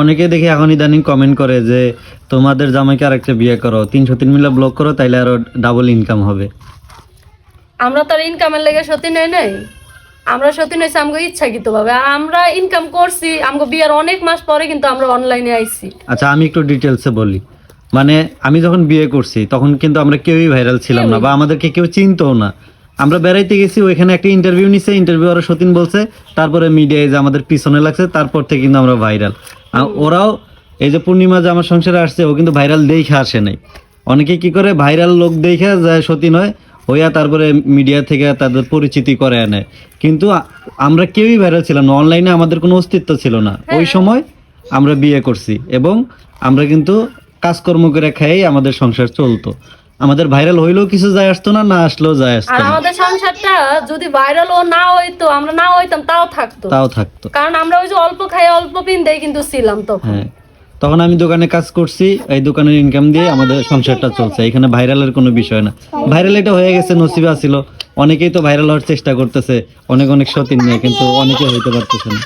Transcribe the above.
অনেকে দেখি এখন ইদানিং কমেন্ট করে যে তোমাদের জামাইকে আরেকটা বিয়ে করো তিনশো তিন মিলে ব্লক করো তাইলে আরও ডাবল ইনকাম হবে। আমরা তো আর ইনকামের লেগে সত্যি নেই নাই। আমরা সত্যি নইছি আমগো ইচ্ছাকৃত ভাবে আমরা ইনকাম করছি আমগো বিয়ার অনেক মাস পরে কিন্তু আমরা অনলাইনে আইছি। আচ্ছা আমি একটু ডিটেলসে বলি। মানে আমি যখন বিয়ে করছি তখন কিন্তু আমরা কেউই ভাইরাল ছিলাম না বা আমাদেরকে কেউ চিনতও না। আমরা বেড়াইতে গেছি ওইখানে একটা ইন্টারভিউ নিছে ইন্টারভিউ ওরা সতীন বলছে তারপরে মিডিয়ায় যে আমাদের পিছনে লাগছে তারপর থেকে কিন্তু আমরা ভাইরাল ওরাও এই যে পূর্ণিমা যে আমার সংসারে আসছে ও কিন্তু ভাইরাল দেখে আসে নাই। অনেকে কি করে ভাইরাল লোক দেখে যায় সতী নয় হইয়া তারপরে মিডিয়া থেকে তাদের পরিচিতি করে আনে। কিন্তু আমরা কেউই ভাইরাল ছিলাম না অনলাইনে আমাদের কোনো অস্তিত্ব ছিল না। ওই সময় আমরা বিয়ে করছি এবং আমরা কিন্তু কাজকর্ম করে খেয়েই আমাদের সংসার চলতো। আমাদের ভাইরাল হইলেও কিছু যায় আসতো না না আসলেও যায় আসতো আর আমাদের সংসারটা যদি ভাইরাল ও না হইতো আমরা না হইতাম তাও থাকতো। তাও থাকতো। কারণ আমরা ওই যে অল্প খাই অল্প পিনতেই কিন্তু ছিলাম তখন। হ্যাঁ। তখন আমি দোকানে কাজ করছি এই দোকানের ইনকাম দিয়ে আমাদের সংসারটা চলছে। এখানে ভাইরালের কোনো বিষয় না। ভাইরাল এটা হয়ে গেছে নসিবা ছিল অনেকেই তো ভাইরাল হওয়ার চেষ্টা করতেছে অনেক অনেক সতীন নিয়ে কিন্তু অনেকে হইতে পারতেছে না।